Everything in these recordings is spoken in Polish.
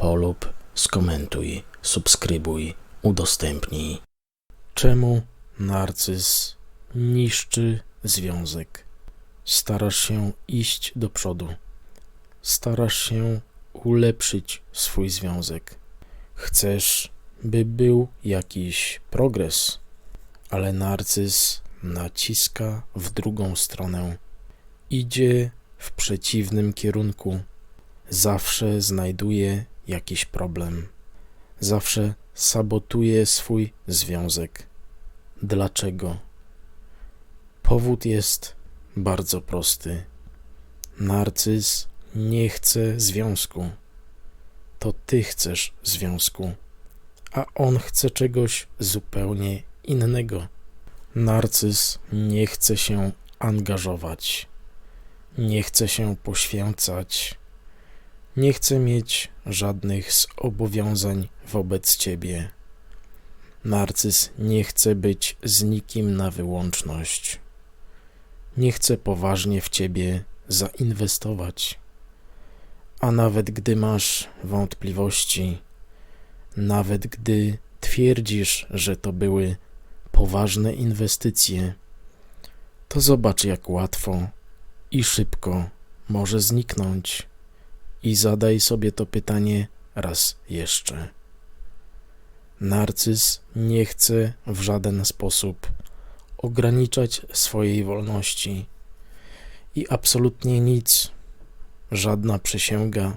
polub, skomentuj, subskrybuj, udostępnij. Czemu narcyz niszczy związek? Starasz się iść do przodu. Starasz się ulepszyć swój związek. Chcesz, by był jakiś progres, ale narcyz naciska w drugą stronę. Idzie w przeciwnym kierunku. Zawsze znajduje jakiś problem. Zawsze sabotuje swój związek. Dlaczego? Powód jest bardzo prosty. Narcyz nie chce związku. To ty chcesz związku, a on chce czegoś zupełnie innego. Narcyz nie chce się angażować, nie chce się poświęcać, nie chce mieć żadnych zobowiązań wobec ciebie. Narcyz nie chce być z nikim na wyłączność. Nie chce poważnie w ciebie zainwestować. A nawet gdy masz wątpliwości, nawet gdy twierdzisz, że to były poważne inwestycje, to zobacz, jak łatwo i szybko może zniknąć. I zadaj sobie to pytanie raz jeszcze. Narcyz nie chce w żaden sposób ograniczać swojej wolności i absolutnie nic, żadna przysięga,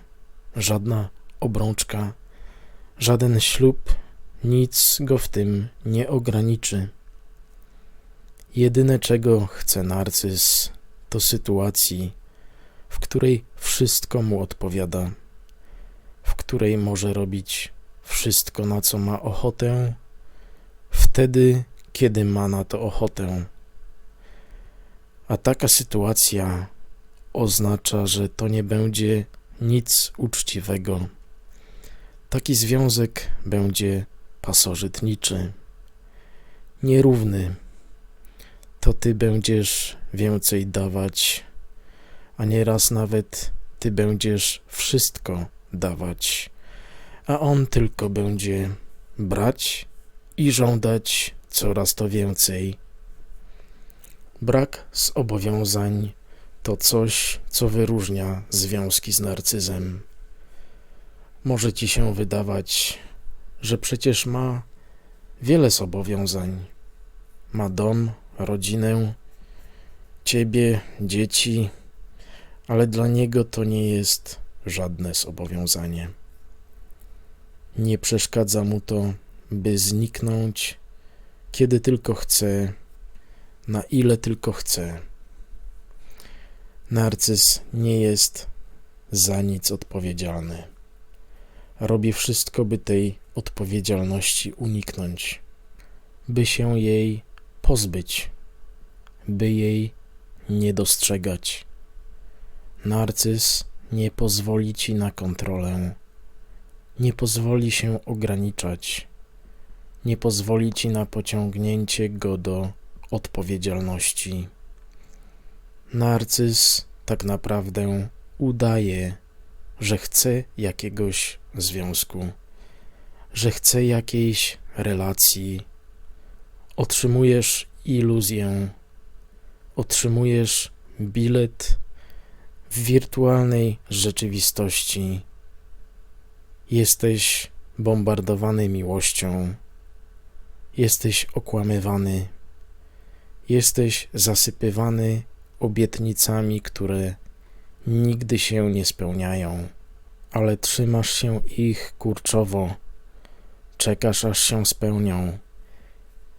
żadna obrączka, żaden ślub, nic go w tym nie ograniczy. Jedyne czego chce narcyz to sytuacji, w której wszystko mu odpowiada, w której może robić wszystko, na co ma ochotę, wtedy, kiedy ma na to ochotę. A taka sytuacja oznacza, że to nie będzie nic uczciwego. Taki związek będzie pasożytniczy, nierówny. To ty będziesz więcej dawać, a nieraz nawet ty będziesz wszystko dawać, a on tylko będzie brać i żądać coraz to więcej. Brak zobowiązań to coś, co wyróżnia związki z narcyzem. Może ci się wydawać, że przecież ma wiele zobowiązań. Ma dom, rodzinę, ciebie, dzieci, ale dla niego to nie jest żadne zobowiązanie. Nie przeszkadza mu to, by zniknąć, kiedy tylko chce, na ile tylko chce. Narcyz nie jest za nic odpowiedzialny. Robi wszystko, by tej odpowiedzialności uniknąć, by się jej pozbyć, by jej nie dostrzegać. Narcyz nie pozwoli ci na kontrolę, nie pozwoli się ograniczać, nie pozwoli ci na pociągnięcie go do odpowiedzialności. Narcyz tak naprawdę udaje, że chce jakiegoś związku, że chce jakiejś relacji. Otrzymujesz iluzję, otrzymujesz bilet w wirtualnej rzeczywistości. Jesteś bombardowany miłością, jesteś okłamywany, jesteś zasypywany obietnicami, które nigdy się nie spełniają, ale trzymasz się ich kurczowo, czekasz aż się spełnią.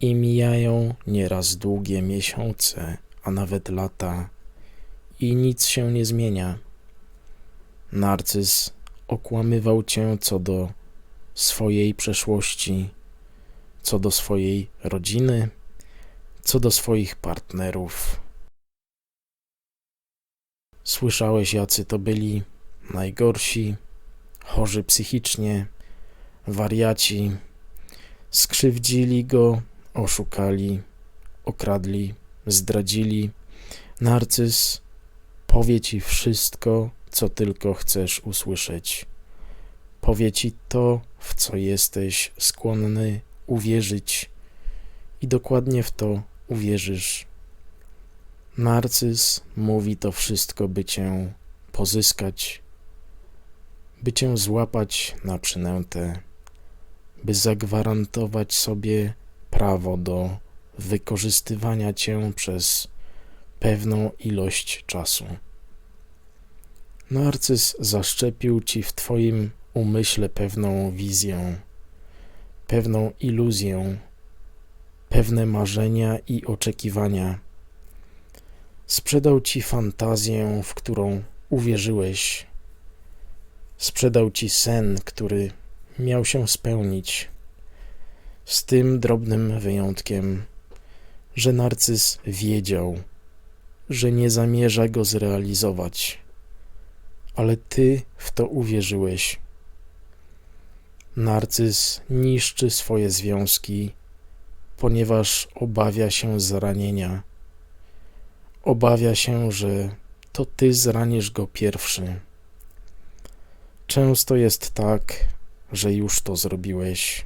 I mijają nieraz długie miesiące, a nawet lata i nic się nie zmienia. Narcyz okłamywał cię co do swojej przeszłości, co do swojej rodziny, co do swoich partnerów. Słyszałeś, jacy to byli najgorsi, chorzy psychicznie, wariaci, skrzywdzili go, oszukali, okradli, zdradzili. Narcyz powie ci wszystko, co tylko chcesz usłyszeć. Powie ci to, w co jesteś skłonny uwierzyć, i dokładnie w to uwierzysz. Narcyz mówi to wszystko, by cię pozyskać, by cię złapać na przynętę, by zagwarantować sobie prawo do wykorzystywania cię przez pewną ilość czasu. Narcyz zaszczepił ci w twoim umyśle pewną wizję, pewną iluzję, pewne marzenia i oczekiwania. Sprzedał ci fantazję, w którą uwierzyłeś. Sprzedał ci sen, który miał się spełnić. Z tym drobnym wyjątkiem, że narcyz wiedział, że nie zamierza go zrealizować, ale ty w to uwierzyłeś. Narcyz niszczy swoje związki, ponieważ obawia się zranienia. Obawia się, że to ty zranisz go pierwszy. Często jest tak, że już to zrobiłeś,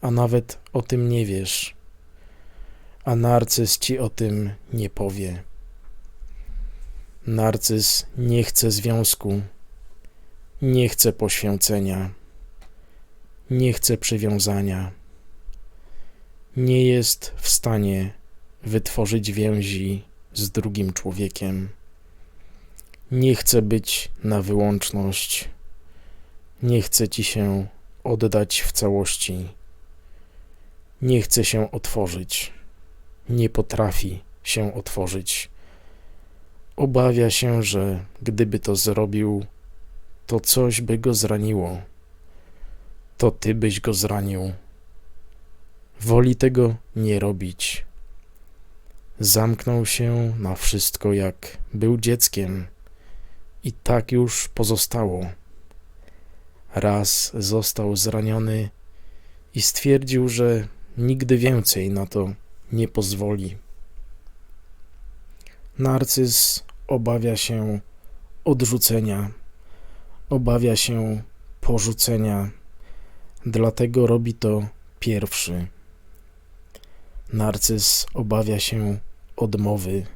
a nawet o tym nie wiesz, a narcyz ci o tym nie powie. Narcyz nie chce związku, nie chce poświęcenia, nie chce przywiązania, nie jest w stanie wytworzyć więzi z drugim człowiekiem. Nie chce być na wyłączność, nie chce ci się oddać w całości, nie chce się otworzyć, nie potrafi się otworzyć. Obawia się, że gdyby to zrobił, to coś by go zraniło. To ty byś go zranił. Woli tego nie robić. Zamknął się na wszystko, jak był dzieckiem, i tak już pozostało. Raz został zraniony i stwierdził, że nigdy więcej na to nie pozwoli. Narcyz obawia się odrzucenia, obawia się porzucenia, dlatego robi to pierwszy. Narcyz obawia się odmowy,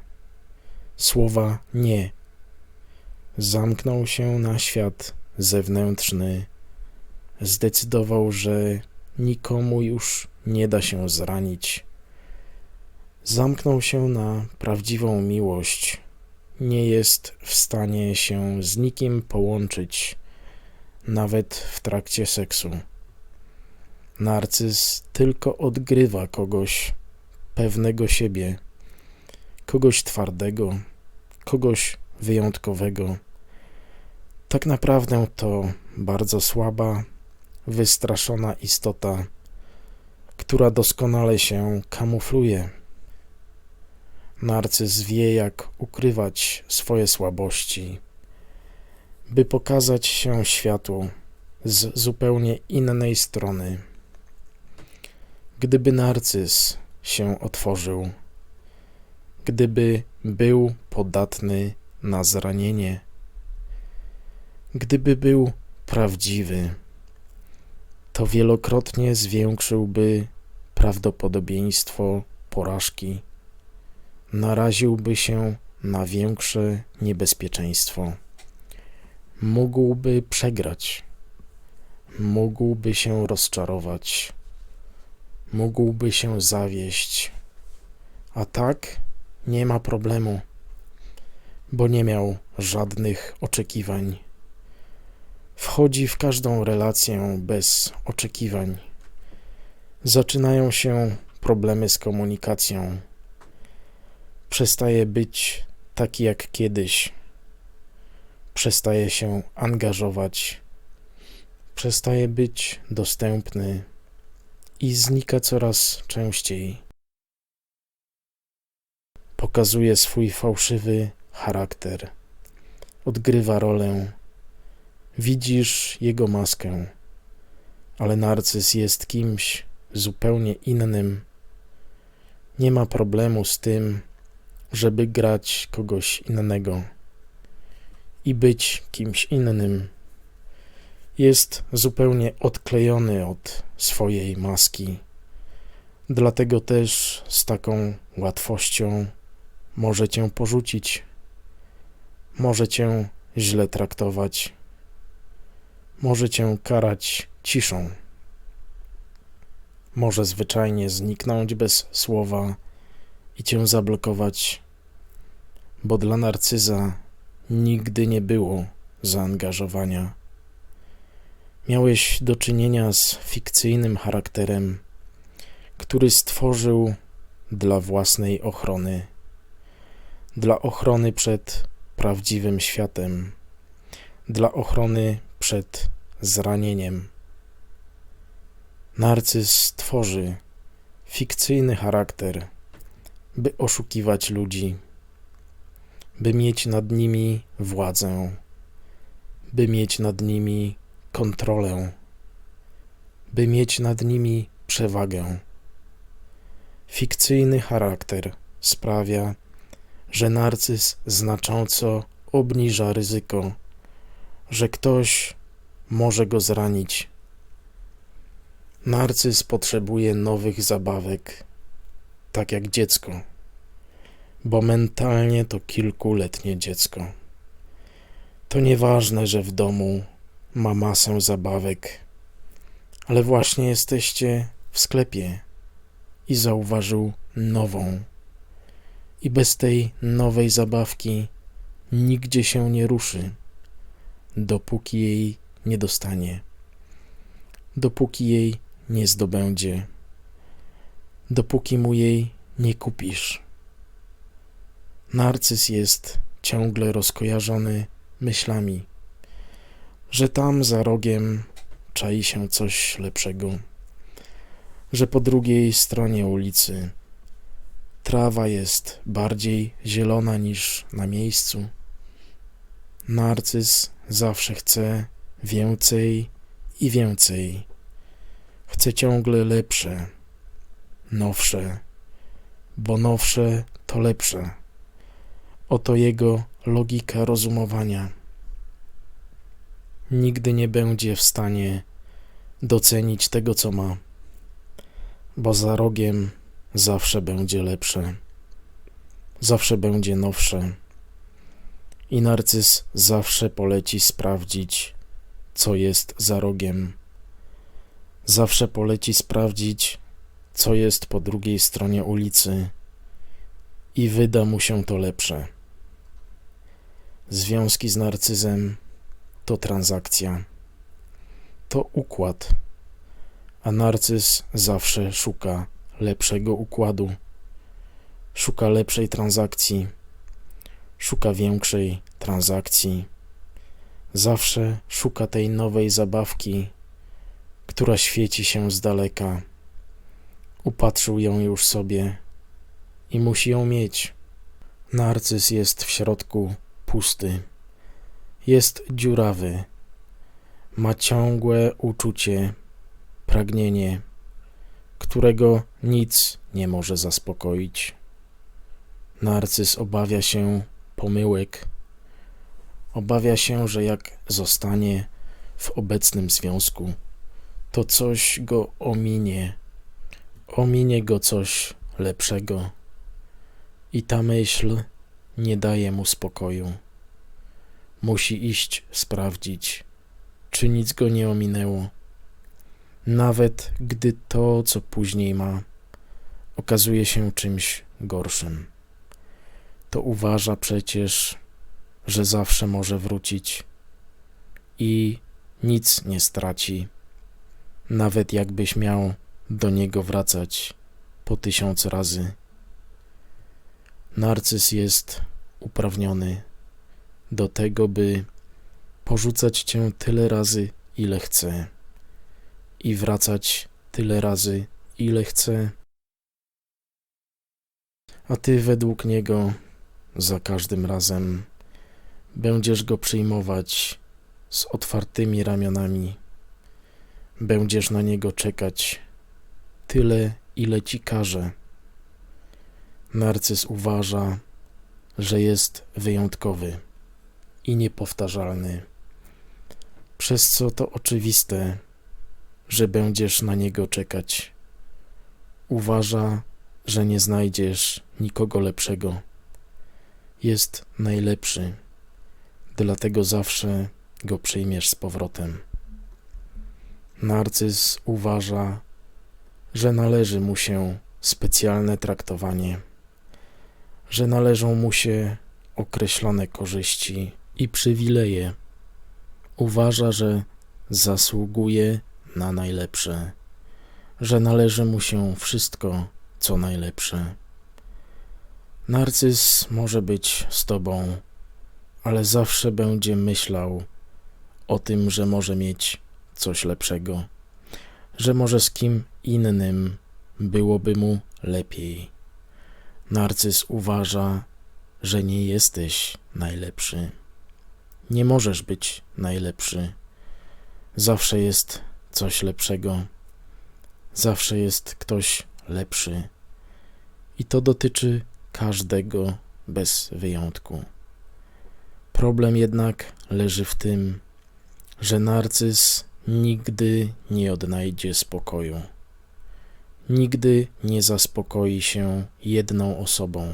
słowa nie. Zamknął się na świat zewnętrzny. Zdecydował, że nikomu już nie da się zranić. Zamknął się na prawdziwą miłość. Nie jest w stanie się z nikim połączyć, nawet w trakcie seksu. Narcyz tylko odgrywa kogoś pewnego siebie, kogoś twardego, kogoś wyjątkowego. Tak naprawdę to bardzo słaba, wystraszona istota, która doskonale się kamufluje. Narcyz wie, jak ukrywać swoje słabości, by pokazać się światu z zupełnie innej strony. Gdyby narcyz się otworzył, gdyby był podatny na zranienie, gdyby był prawdziwy, to wielokrotnie zwiększyłby prawdopodobieństwo porażki, naraziłby się na większe niebezpieczeństwo. Mógłby przegrać, mógłby się rozczarować mógłby się zawieść. A tak nie ma problemu, bo nie miał żadnych oczekiwań. Wchodzi w każdą relację bez oczekiwań. Zaczynają się problemy z komunikacją. Przestaje być taki jak kiedyś. Przestaje się angażować przestaje być dostępny i znika coraz częściej. Pokazuje swój fałszywy charakter, odgrywa rolę. Widzisz jego maskę, ale narcyz jest kimś zupełnie innym. Nie ma problemu z tym, żeby grać kogoś innego i być kimś innym. Jest zupełnie odklejony od swojej maski. Dlatego też z taką łatwością może cię porzucić, może cię źle traktować, może cię karać ciszą, może zwyczajnie zniknąć bez słowa i cię zablokować, bo dla narcyza nigdy nie było zaangażowania. Miałeś do czynienia z fikcyjnym charakterem, który stworzył dla własnej ochrony, dla ochrony przed prawdziwym światem, dla ochrony przed zranieniem. Narcyz tworzy fikcyjny charakter, by oszukiwać ludzi, by mieć nad nimi władzę, by mieć nad nimi kontrolę, by mieć nad nimi przewagę. Fikcyjny charakter sprawia, że narcyz znacząco obniża ryzyko, że ktoś może go zranić. Narcyz potrzebuje nowych zabawek, tak jak dziecko, bo mentalnie to kilkuletnie dziecko. To nieważne, że w domu ma masę zabawek, ale właśnie jesteście w sklepie i zauważył nową. I bez tej nowej zabawki nigdzie się nie ruszy, dopóki jej nie dostanie, dopóki jej nie zdobędzie, dopóki mu jej nie kupisz. Narcyz jest ciągle rozkojarzony myślami że tam za rogiem czai się coś lepszego, że po drugiej stronie ulicy trawa jest bardziej zielona niż na miejscu. Narcyz zawsze chce więcej i więcej. Chce ciągle lepsze, nowsze, bo nowsze to lepsze. Oto jego logika rozumowania nigdy nie będzie w stanie docenić tego, co ma, bo za rogiem zawsze będzie lepsze, zawsze będzie nowsze. I narcyz zawsze poleci sprawdzić, co jest za rogiem. Zawsze poleci sprawdzić, co jest po drugiej stronie ulicy, i wyda mu się to lepsze. Związki z narcyzem to transakcja, to układ, a narcyz zawsze szuka lepszego układu, szuka lepszej transakcji, szuka większej transakcji, zawsze szuka tej nowej zabawki, która świeci się z daleka. Upatrzył ją już sobie i musi ją mieć. Narcyz jest w środku pusty jest dziurawy. Ma ciągłe uczucie, pragnienie, którego nic nie może zaspokoić. Narcyz obawia się pomyłek. Obawia się, że jak zostanie w obecnym związku, to coś go ominie. Ominie go coś lepszego. I ta myśl nie daje mu spokoju. Musi iść sprawdzić, czy nic go nie ominęło. Nawet gdy to, co później ma, okazuje się czymś gorszym. To uważa przecież, że zawsze może wrócić i nic nie straci, nawet jakbyś miał do niego wracać po tysiąc razy. Narcyz jest uprawniony do tego, by porzucać cię tyle razy, ile chce i wracać tyle razy, ile chce. A ty według niego za każdym razem będziesz go przyjmować z otwartymi ramionami. Będziesz na niego czekać tyle, ile ci każe. Narcyz uważa, że jest wyjątkowy i niepowtarzalny, przez co to oczywiste, że będziesz na niego czekać. Uważa, że nie znajdziesz nikogo lepszego. Jest najlepszy, dlatego zawsze go przyjmiesz z powrotem. Narcyz uważa, że należy mu się specjalne traktowanie, że należą mu się określone korzyści i przywileje. Uważa, że zasługuje na najlepsze, że należy mu się wszystko, co najlepsze. Narcyz może być z tobą, ale zawsze będzie myślał o tym, że może mieć coś lepszego, że może z kim innym byłoby mu lepiej. Narcyz uważa, że nie jesteś najlepszy. Nie możesz być najlepszy. Zawsze jest coś lepszego. Zawsze jest ktoś lepszy. I to dotyczy każdego bez wyjątku. Problem jednak leży w tym, że narcyz nigdy nie odnajdzie spokoju. Nigdy nie zaspokoi się jedną osobą.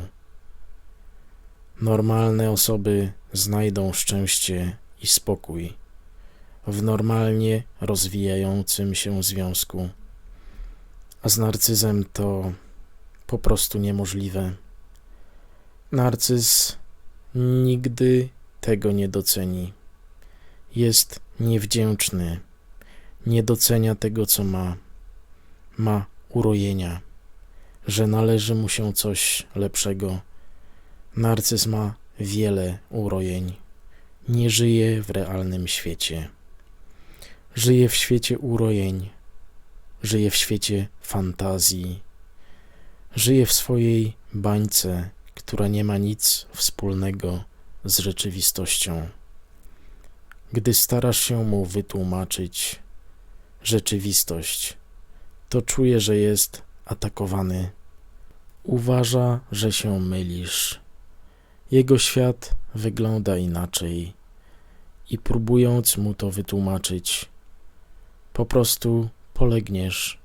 Normalne osoby znajdą szczęście i spokój w normalnie rozwijającym się związku, a z narcyzem to po prostu niemożliwe. Narcyz nigdy tego nie doceni. Jest niewdzięczny, nie docenia tego, co ma. Ma urojenia, że należy mu się coś lepszego. Narcyz ma wiele urojeń. Nie żyje w realnym świecie. Żyje w świecie urojeń, żyje w świecie fantazji, żyje w swojej bańce, która nie ma nic wspólnego z rzeczywistością. Gdy starasz się mu wytłumaczyć rzeczywistość, to czuje, że jest atakowany. Uważa, że się mylisz. Jego świat wygląda inaczej i próbując mu to wytłumaczyć, po prostu polegniesz.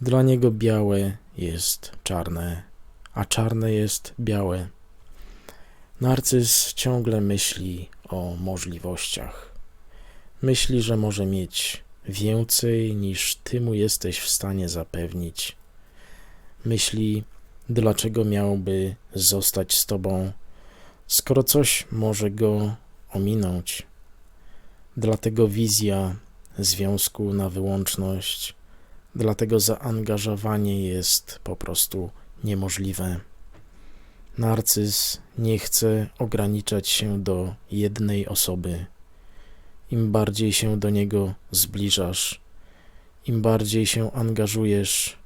Dla niego białe jest czarne, a czarne jest białe. Narcyz ciągle myśli o możliwościach. Myśli, że może mieć więcej niż ty mu jesteś w stanie zapewnić. Myśli, dlaczego miałby zostać z tobą, skoro coś może go ominąć. Dlatego wizja związku na wyłączność, dlatego zaangażowanie jest po prostu niemożliwe. Narcyz nie chce ograniczać się do jednej osoby. Im bardziej się do niego zbliżasz, im bardziej się angażujesz,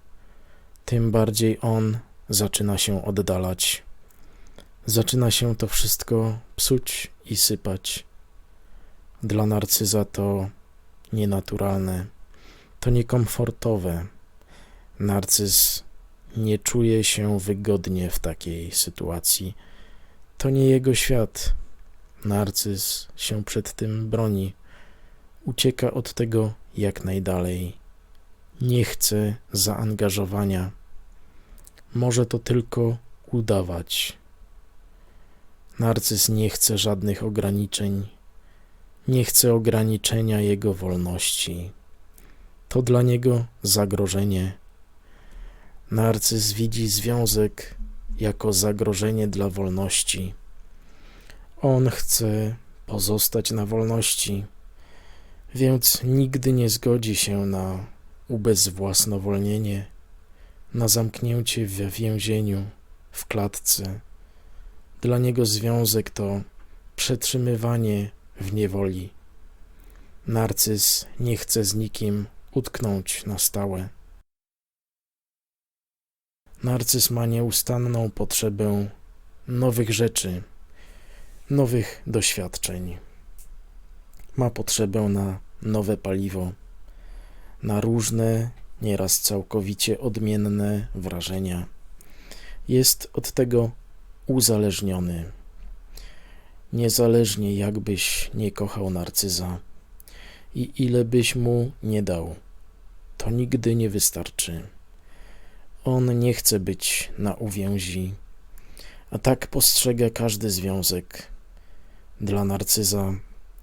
tym bardziej on zaczyna się oddalać. Zaczyna się to wszystko psuć i sypać. Dla narcyza to nienaturalne, to niekomfortowe. Narcyz nie czuje się wygodnie w takiej sytuacji. To nie jego świat. Narcyz się przed tym broni. Ucieka od tego jak najdalej. Nie chce zaangażowania. Może to tylko udawać. Narcyz nie chce żadnych ograniczeń. Nie chce ograniczenia jego wolności. To dla niego zagrożenie Narcyz widzi związek jako zagrożenie dla wolności. On chce pozostać na wolności, więc nigdy nie zgodzi się na ubezwłasnowolnienie, na zamknięcie w więzieniu, w klatce. Dla niego związek to przetrzymywanie w niewoli. Narcyz nie chce z nikim utknąć na stałe. Narcyz ma nieustanną potrzebę nowych rzeczy, nowych doświadczeń. Ma potrzebę na nowe paliwo, na różne, nieraz całkowicie odmienne wrażenia. Jest od tego uzależniony. Niezależnie jakbyś nie kochał narcyza i ile byś mu nie dał, to nigdy nie wystarczy. On nie chce być na uwięzi, a tak postrzega każdy związek. Dla narcyza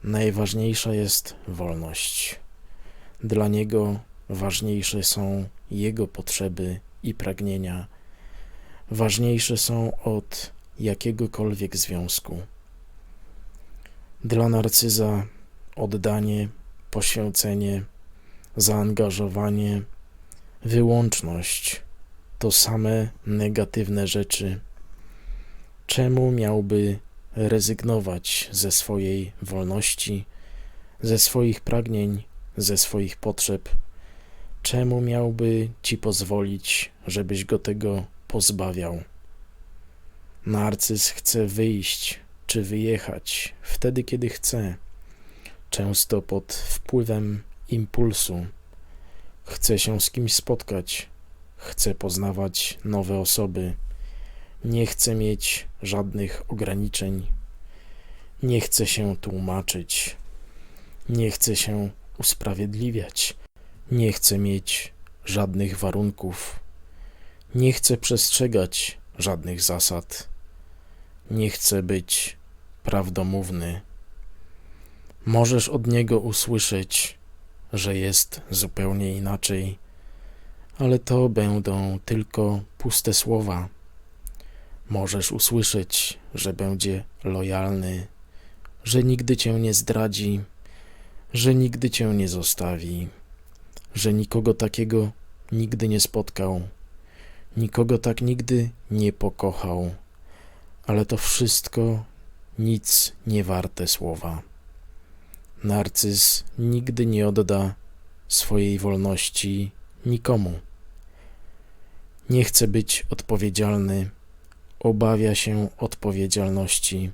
najważniejsza jest wolność. Dla niego ważniejsze są jego potrzeby i pragnienia. Ważniejsze są od jakiegokolwiek związku. Dla narcyza oddanie, poświęcenie, zaangażowanie, wyłączność to same negatywne rzeczy. Czemu miałby rezygnować ze swojej wolności, ze swoich pragnień, ze swoich potrzeb? Czemu miałby ci pozwolić, żebyś go tego pozbawiał? Narcyz chce wyjść czy wyjechać wtedy, kiedy chce, często pod wpływem impulsu. Chce się z kimś spotkać, chce poznawać nowe osoby, nie chce mieć żadnych ograniczeń, nie chce się tłumaczyć, nie chce się usprawiedliwiać, nie chce mieć żadnych warunków, nie chce przestrzegać żadnych zasad, nie chce być prawdomówny. Możesz od niego usłyszeć, że jest zupełnie inaczej, ale to będą tylko puste słowa. Możesz usłyszeć, że będzie lojalny, że nigdy cię nie zdradzi, że nigdy cię nie zostawi, że nikogo takiego nigdy nie spotkał, nikogo tak nigdy nie pokochał, ale to wszystko nic nie warte słowa. Narcyz nigdy nie odda swojej wolności nikomu. Nie chce być odpowiedzialny, obawia się odpowiedzialności,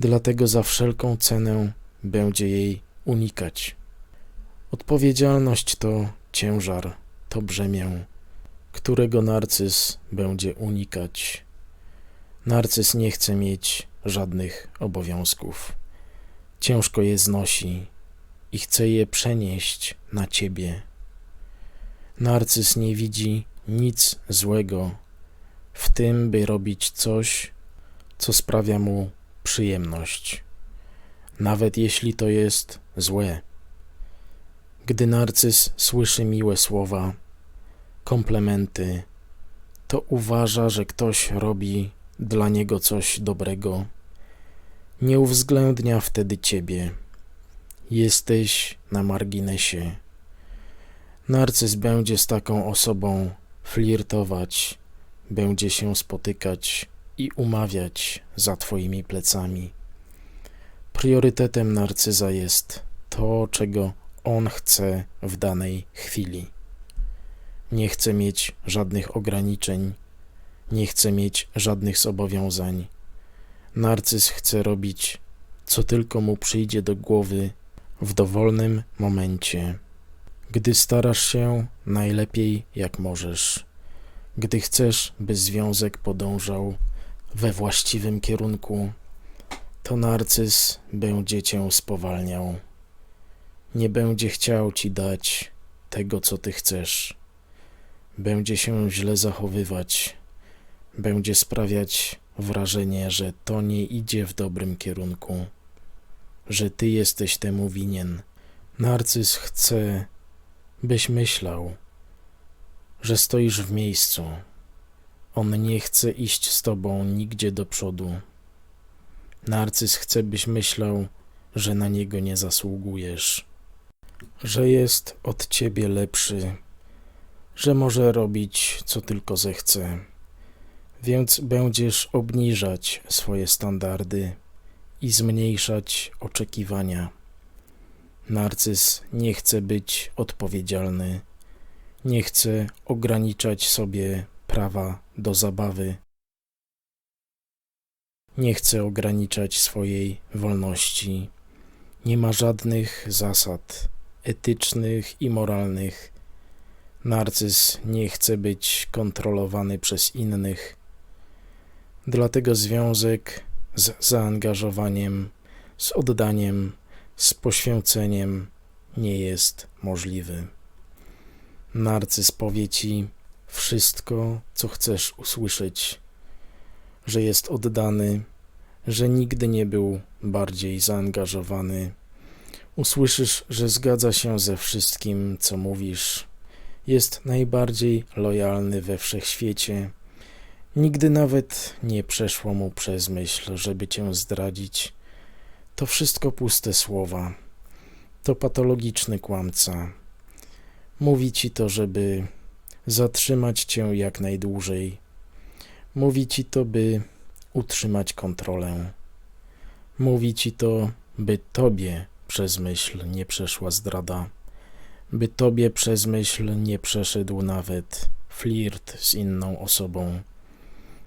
dlatego za wszelką cenę będzie jej unikać. Odpowiedzialność to ciężar, to brzemię, którego narcyz będzie unikać. Narcyz nie chce mieć żadnych obowiązków. Ciężko je znosi i chce je przenieść na ciebie. Narcyz nie widzi nic złego w tym, by robić coś, co sprawia mu przyjemność, nawet jeśli to jest złe. Gdy narcyz słyszy miłe słowa, komplementy, to uważa, że ktoś robi dla niego coś dobrego. Nie uwzględnia wtedy ciebie. Jesteś na marginesie. Narcyz będzie z taką osobą flirtować, będzie się spotykać i umawiać za twoimi plecami. Priorytetem narcyza jest to, czego on chce w danej chwili. Nie chce mieć żadnych ograniczeń, nie chce mieć żadnych zobowiązań. Narcyz chce robić, co tylko mu przyjdzie do głowy w dowolnym momencie. Gdy starasz się najlepiej jak możesz, gdy chcesz, by związek podążał we właściwym kierunku, to narcyz będzie cię spowalniał. Nie będzie chciał ci dać tego, co ty chcesz. Będzie się źle zachowywać, będzie sprawiać wrażenie, że to nie idzie w dobrym kierunku, że ty jesteś temu winien. Narcyz chce, byś myślał, że stoisz w miejscu. On nie chce iść z tobą nigdzie do przodu. Narcyz chce, byś myślał, że na niego nie zasługujesz, że jest od ciebie lepszy, że może robić co tylko zechce więc będziesz obniżać swoje standardy i zmniejszać oczekiwania. Narcyz nie chce być odpowiedzialny, nie chce ograniczać sobie prawa do zabawy, nie chce ograniczać swojej wolności, nie ma żadnych zasad etycznych i moralnych. Narcyz nie chce być kontrolowany przez innych. Dlatego związek z zaangażowaniem, z oddaniem, z poświęceniem nie jest możliwy. Narcyz powie ci wszystko, co chcesz usłyszeć, że jest oddany, że nigdy nie był bardziej zaangażowany. Usłyszysz, że zgadza się ze wszystkim, co mówisz. Jest najbardziej lojalny we wszechświecie. Nigdy nawet nie przeszło mu przez myśl, żeby cię zdradzić. To wszystko puste słowa. To patologiczny kłamca. Mówi ci to, żeby zatrzymać cię jak najdłużej. Mówi ci to, by utrzymać kontrolę. Mówi ci to, by tobie przez myśl nie przeszła zdrada, by tobie przez myśl nie przeszedł nawet flirt z inną osobą.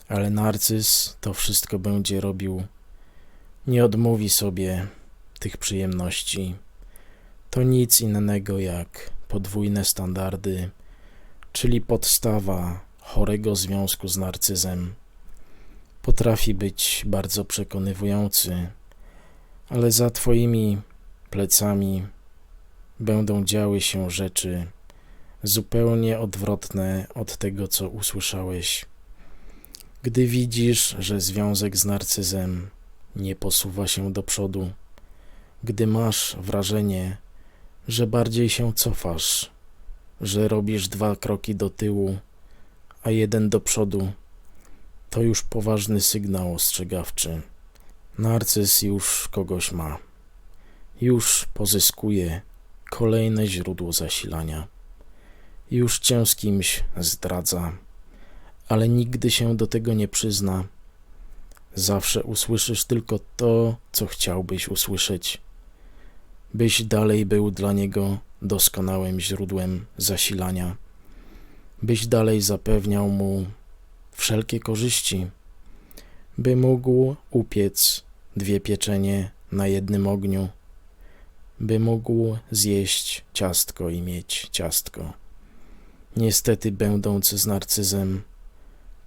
Ale narcyz to wszystko będzie robił. Nie odmówi sobie tych przyjemności. To nic innego jak podwójne standardy, czyli podstawa chorego związku z narcyzem. Potrafi być bardzo przekonywujący, ale za Twoimi plecami będą działy się rzeczy zupełnie odwrotne od tego, co usłyszałeś. Gdy widzisz, że związek z narcyzem nie posuwa się do przodu, gdy masz wrażenie, że bardziej się cofasz, że robisz dwa kroki do tyłu, a jeden do przodu, to już poważny sygnał ostrzegawczy. Narcyz już kogoś ma. Już pozyskuje kolejne źródło zasilania. Już cię z kimś zdradza, ale nigdy się do tego nie przyzna. Zawsze usłyszysz tylko to, co chciałbyś usłyszeć. Byś dalej był dla niego doskonałym źródłem zasilania. Byś dalej zapewniał mu wszelkie korzyści, by mógł upiec dwie pieczenie na jednym ogniu, by mógł zjeść ciastko i mieć ciastko. Niestety, będąc z narcyzem,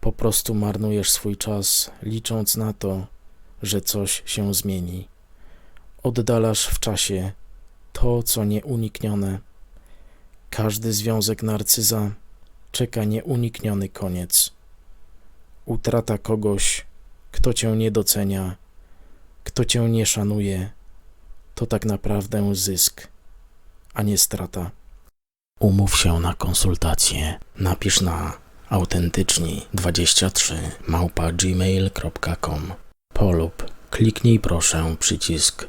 po prostu marnujesz swój czas, licząc na to, że coś się zmieni. Oddalasz w czasie to, co nieuniknione. Każdy związek narcyza czeka nieunikniony koniec. Utrata kogoś, kto cię nie docenia, kto cię nie szanuje, to tak naprawdę zysk, a nie strata. Umów się na konsultację. Napisz na autentyczni23 małpa gmail.com polub kliknij proszę przycisk